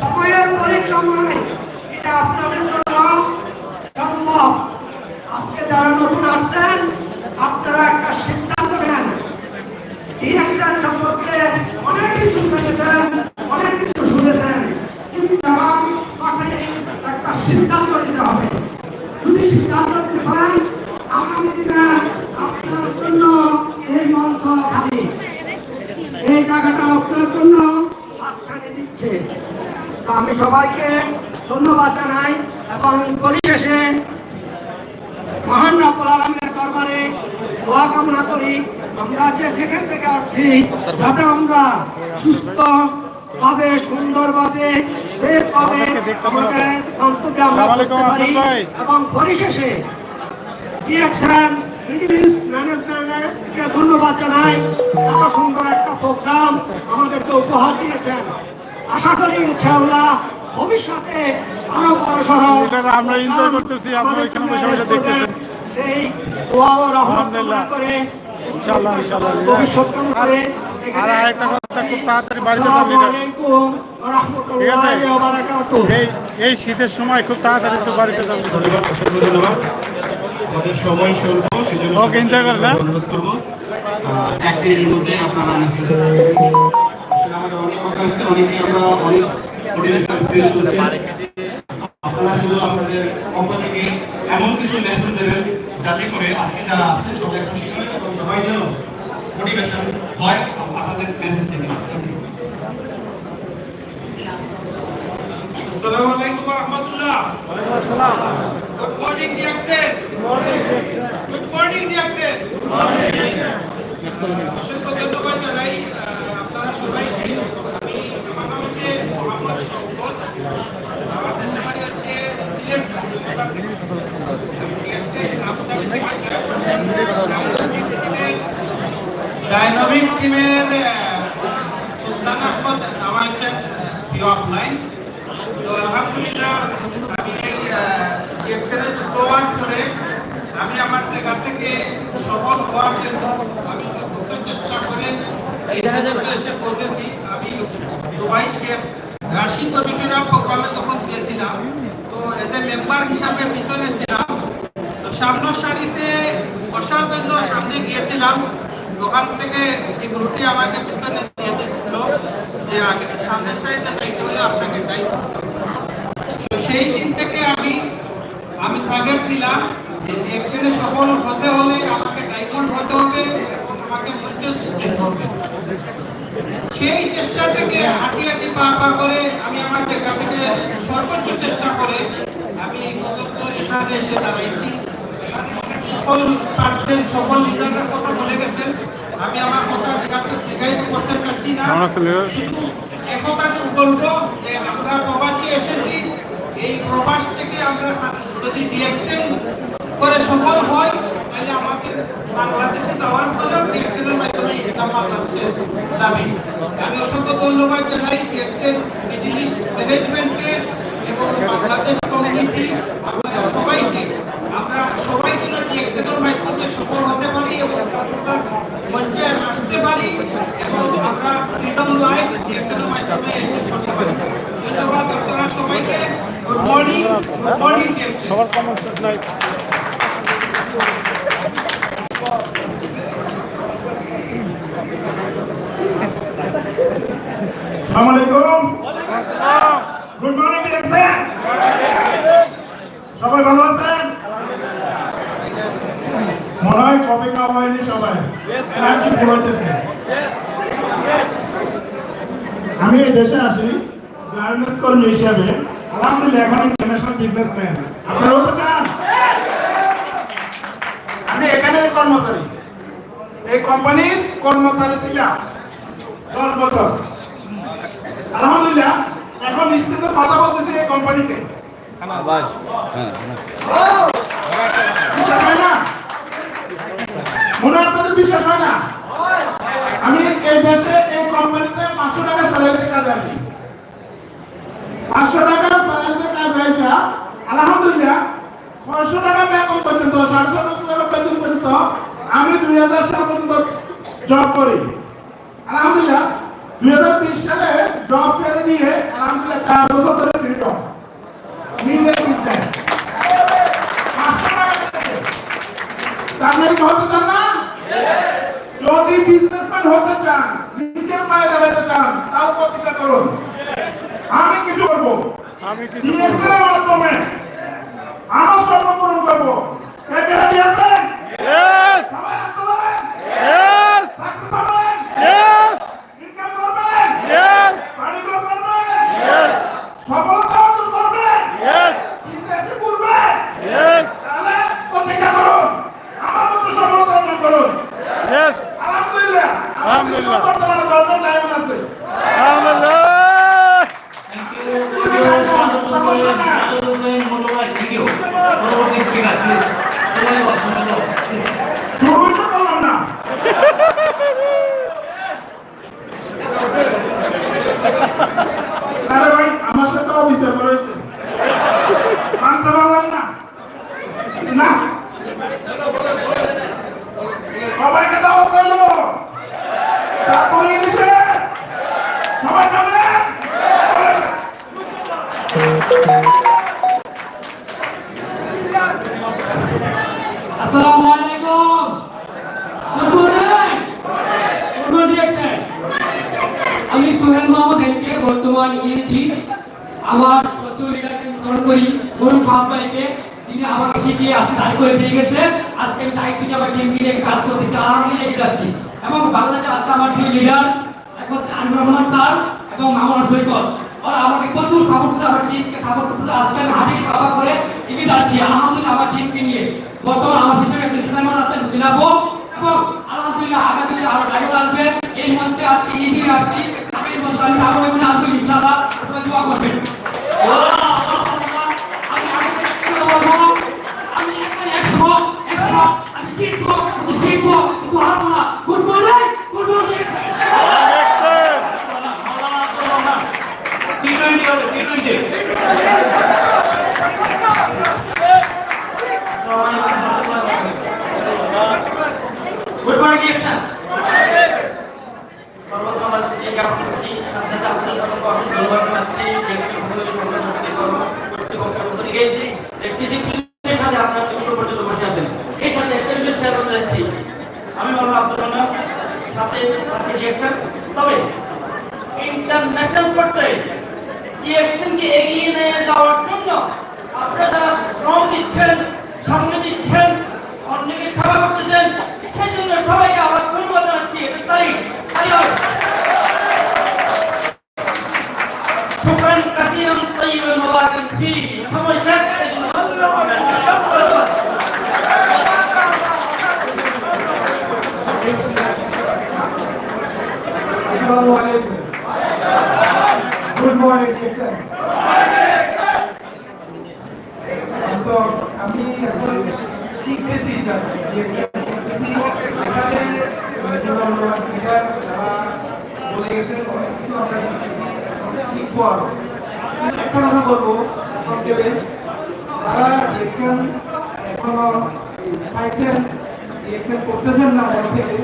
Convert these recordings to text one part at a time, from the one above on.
সময়ের পরিক্রমায় এটা আপনাদের জন্য সম্ভব। আজকে যারা নতুন আসছেন, আপনারা একটা সিদ্ধান্ত নেন। ডিএক্সএল সম্পর্কে অনেক কিছু দেখেছেন অনেক কিছু শুনেছেন। কিন্তু একটা সিদ্ধান্ত নিতে হবে। যদি সিদ্ধান্ত নিতে পারেন আগামী দিনে আপনার জন্য এই মঞ্চ খালি এই জায়গাটা আপনার জন্য হাতছানি দিচ্ছে তো আমি সবাইকে ধন্যবাদ জানাই এবং পরিশেষে মহান রব্বুল আলমের দরবারে দোয়া কামনা করি। আমরা যে যেখান থেকে আসছি যাতে আমরা সুস্থ ভাবে সুন্দরভাবে সেফ ভাবে আমাদের গন্তব্যে আমরা বুঝতে পারি এবং পরিশেষে ইস্ট ম্যানেজমেন্টকে ধন্যবাদ জানাই। এত সুন্দর একটা প্রোগ্রাম আমাদেরকে উপহার দিয়েছেন। আশা করি ইনশাআল্লাহ ভবিষ্যতে আরও আমরা enjoy করতেছি, আপনারা এখানে বসে বসে দেখতেছেন। সেই দোয়া ও রহমত। করে ইনশাআল্লাহ, ইনশাআল্লাহ। ভবিষ্যৎ করে আর আরেকটা কথা খুব তাড়াতাড়ি বাড়িতে ঠিক আছে এই এই শীতের সময় খুব তাড়াতাড়ি তো বাড়িতে যাবেন ধন্যবাদ ধন্যবাদ আমাদের সময় স্বল্প সেজন্য ওকে, enjoy করেন, হ্যাঁ? অনুরোধ করব এক মিনিটের মধ্যে আপনারা আমাদের অনেক কথা অনেকে আমরা অনেক মোটিভেশন ফেস করছি। আপনারা শুধু আপনাদের পক্ষ থেকে এমন কিছু মেসেজ দেবেন যাতে করে আজকে যারা আছে সবাই খুশি হয় এবং সবাই যেন মোটিভেশন হয় আপনাদের মেসেজ থেকে। আসসালামু আলাইকুম ওয়া রাহমাতুল্লাহ গুড মর্নিং ডিয়াকসেন গুড মর্নিং ডিয়াকসেন অসংখ্য ধন্যবাদ জানাই আপনারা সবাইকে ডাইনামিক টিমের সুলতান আহমদ আমার হচ্ছে প্রিয় অফলাইন তো আলহামদুলিল্লাহ, আমি এই যুক্ত হওয়ার পরে আমি আমার জায়গা থেকে সফল হওয়ার জন্য আমি চেষ্টা করে এই এসে পৌঁছেছি। আমি দুবাই শেফ রাশিদ কমিটিরা প্রোগ্রামে যখন গিয়েছিলাম তো এজ এ মেম্বার হিসাবে পিছনে ছিলাম। তো সামনের সারিতে বসার জন্য সামনে গিয়েছিলাম। দোকান থেকে সিকিউরিটি আমাকে পিছনে দিয়ে দিয়েছিল যে আগে সামনের সারিতে যাইতে হলে আপনাকে দায়িত্ব তো সেই দিন থেকে আমি আমি টার্গেট দিলাম যে ডিএক্সএলে সফল হতে হলে আমাকে ডায়মন্ড হতে হবে এবং আমাকে মঞ্চে হবে। সেই চেষ্টা থেকে হাঁটি হাঁটি পা পা করে আমি আমার জায়গা সর্বোচ্চ চেষ্টা করে আমি পর্যন্ত এখানে এসে দাঁড়াইছি। সকল পার্সেন্ট সকল লিডারের কথা বলে গেছেন। আমি আমার কথা দীর্ঘায়িত করতে চাচ্ছি না। শুধু একথাটুকু বলব যে আমরা প্রবাসী এসেছি। এই প্রবাস থেকে আমরা যদি ডিএক্সএল করে সফল হয়। আমি অসংখ্য ধন্যবাদ জানাই ম্যানেজমেন্টকে এবং বাংলাদেশ কমিউনিটি। আপনাদের সবাইকে, আমরা সবাই যেন ডিএক্সএল মাধ্যমে সফল হতে পারি এবং মঞ্চে আসতে পারি এবং আমরা ফ্রিডম লাইফ ডিএক্সএল মাধ্যমে করতে পারি। ধন্যবাদ আপনারা সবাইকে। গুড মর্নিং গুড মর্নিং সবার কমন নাই। আসসালামু আলাইকুম গুড মর্নিং ডিরেকশন সবাই ভালো আছেন? মনে হয় কফি খাওয়া হয়নি সবাই। এনার্জি হইতেছে। আমি এই দেশে আসি গার্মেন্টস কর্মী হিসাবে। আলহামদুলিল্লাহ, এখন ইন্টারন্যাশনাল বিজনেসম্যান আপনারাও তো চান? কর্মচারী। এই কোম্পানির কর্মচারী ছিলাম দশ বছর। আলহামদুলিল্লাহ এখন স্টেজে কথা বলতেছি এই কোম্পানিতে। বিশ্বাস হয় না? মনে আপনাদের বিশ্বাস হয় না? আমি এই দেশে এই কোম্পানিতে পাঁচশো টাকা স্যালারিতে কাজে আসি। পাঁচশো টাকা স্যালারিতে কাজে আসা আলহামদুলিল্লাহ পাঁচশো টাকা বেতন পর্যন্ত সাড়ে ছশো টাকা বেতন পর্যন্ত আমি দুই হাজার সাল পর্যন্ত জব করি। আলহামদুলিল্লাহ দুই হাজার বিশ সালে জব ফেলে নিয়ে আলহামদুলিল্লাহ চার বছর ধরে ফ্রিডম নিজের বিজনেস চাকরি হতে চান না? যদি বিজনেসম্যান হতে চান নিজের পায়ে দাঁড়াতে চান তার প্রতিজ্ঞা করুন। আমি কিছু করব। আমি কিছু মাধ্যমে স্বপ্ন পূরণ করব কে রাজি আছেন? ইয়েস সবাই হাত তোলেন। সাকসেস হবেন। ইয়েস ইনকাম করবেন। ইয়েস বাড়িঘর করবেন। ইয়েস সফলতা অর্জন করবেন। ইয়েস বিদেশে ঘুরবেন ইয়েস তাহলে প্রতিজ্ঞা করুন। আমার মতো সফলতা অর্জন করুন। ইয়েস আলহামদুলিল্লাহ। আলহামদুলিল্লাহ। বর্তমানে দশজন ডায়মন্ড আছে আলহামদুলিল্লাহ সমস্যা না শুরুই তো করলাম না আরে ভাই আমার সাথে অফিসার করেছে মানতে পারলাম না না সবাইকে দাওয়াত করল চাকরি ইংলিশে সবাই যাবে আসসালামু আলাইকুম good morning good morning sir আমি সোহেল মোহাম্মদ এমকে বর্তমান ইএনটি আমার সত্য লিডারকে স্মরণ করি গরু সাহাবাইকে যিনি আমাকে শিখিয়ে আসতে দায়ী করে দিয়ে গেছে। আজকে আমি দায়িত্ব নিয়ে আমার টিমকে নিয়ে কাজ করতেছি আলহামদুলিল্লাহ এগিয়ে যাচ্ছি। এবং বাংলাদেশে আজকে আমার প্রিয় লিডার একমাত্র আনির রহমান স্যার এবং মামুনা সৈকত। ওরা আমাকে প্রচুর সাপোর্ট করছে, আমার টিমকে সাপোর্ট করতেছে। আজকে আমি হাঁটি বাবা করে এগিয়ে যাচ্ছি, আলহামদুলিল্লাহ আমার টিমকে নিয়ে। বর্তমান আমার সিস্টেমে একজন সুনাইমান আছেন জিনাবো এবং আলহামদুলিল্লাহ আগামী দিনে আরও ড্রাইভার আসবে। আমি মামলা আব্দুল সাথে আছে ডিএক্সএন তবে ইন্টারন্যাশনাল পর্যায়ে ডিএক্সএনকে এগিয়ে নিয়ে যাওয়ার জন্য আপনারা যারা শ্রম দিচ্ছেন সঙ্গে দিচ্ছেন অন্যকে সেবা করতেছেন সেই জন্য সবাইকে আবার ধন্যবাদ জানাচ্ছি এটা তাই তাই হয় شكرا كثيرا طيبا مباركا فيه সময় শেষ এই জন্য ধন্যবাদ তো আমি এখন শিখতেছি শিখতেছি এখানে এখনও পাইছেন ডিএক্সএল করতেছেন না মন থেকে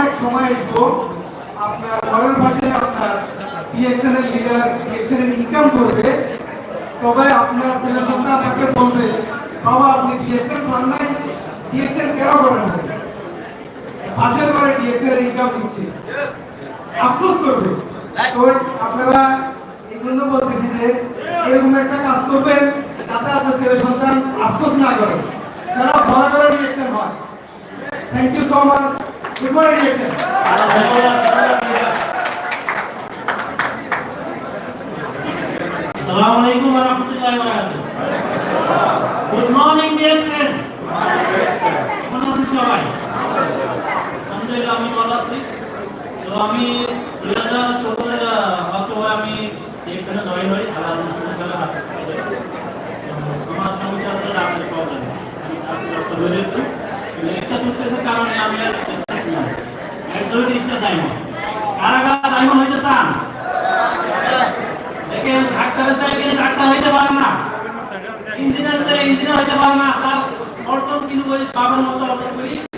এক সময় আসব আপনার ঘরের পাশে আপনার ডিএক্সএল এর লিডার ডিএক্সএল এর ইনকাম করবে, তবে আপনার ছেলে সন্তান আপনাকে বলবে, বাবা, আপনি ডিএক্সএল পান নাই ডিএক্সএল কেন করেন পাশের ঘরে ডিএক্সএল ইনকাম দিচ্ছে আফসোস করবে। তো আপনারা এই জন্য বলতেছি যে, এরকম একটা কাজ করবেন যাতে আপনার ছেলে সন্তান আফসোস না করে। যারা ঘরে ঘরে ডিএক্সএল হয়। Thank you so much good morning D X L আসসালামু আলাইকুম ওয়া রাহমাতুল্লাহি ওয়া বারাকাতুহু। গুড মর্নিং ডিএক্সএন কেমন আছেন সবাই? আলহামদুলিল্লাহ, আমি ভালো তো আমি দুই হাজার সতেরো অক্টোবর আমি ডিএক্সএনে জয়েন হই। আল্লাহ রহমতুল্লাহ আমার সমস্যা আসলে ডাক্তারের প্রবলেম আমি ডক্টর হয়ে যেত একটা। টুথপেস্টের কারণে আমি আর ছিলাম একজন টেস্টটা ডায়মন্ড কারা কারা ডায়মন্ড হইতে চান? দেখেন, ডাক্তারের চাই কিন্তু ডাক্তার হইতে পারে না ইঞ্জিনিয়ার চাই ইঞ্জিনিয়ার হইতে পারে না তার অর্থ কিন্তু বাবার মতো অর্থ করি।